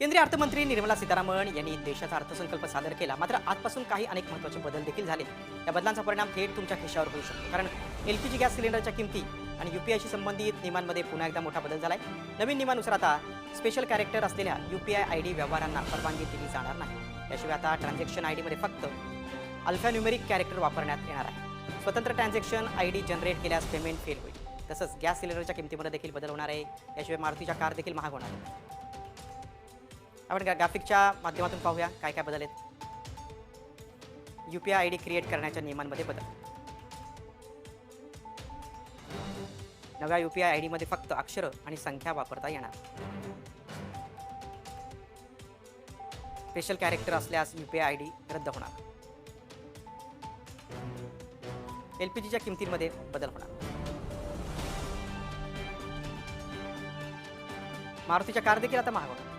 केंद्रीय अर्थमंत्री निर्मला सीतारामन यांनी देशाचा अर्थसंकल्प सादर केला. मात्र आजपासून काही अनेक महत्त्वाचे बदल देखील झाले. या बदलांचा परिणाम थेट तुमच्या खिशावर होऊ शकतो. कारण एल पी जी गॅस सिलेंडरच्या किमती आणि युपीआयशी संबंधित नियमांमध्ये पुन्हा एकदा मोठा बदल झालाय. नवीन नियमानुसार आता स्पेशल कॅरेक्टर असलेल्या युपीआय आय डी व्यवहारांना परवानगी दिली जाणार नाही. याशिवाय आता ट्रान्झॅक्शन आय डीमध्ये फक्त अल्फान्युमेरिक कॅरेक्टर वापरण्यात येणार आहे. स्वतंत्र ट्रान्झॅक्शन आय डी जनरेट केल्यास पेमेंट फेल होईल. तसंच गॅस सिलेंडरच्या किमतीमध्ये देखील बदल होणार आहे. याशिवाय मारुतीच्या कार देखील महाग होणार आहे आपण ग्राफिकच्या माध्यमातून पाहूया काय काय बदल आहेत. U P I I D create करण्याच्या नियमांमध्ये बदल. नव्या यू पी आय आय डीमध्ये फक्त अक्षरं आणि संख्या वापरता येणार. स्पेशल कॅरेक्टर असल्यास U P I I D रद्द होणार. एल पी जीच्या किमतींमध्ये बदल होणार. मारुतीच्या कार देखील आता महाग होणार.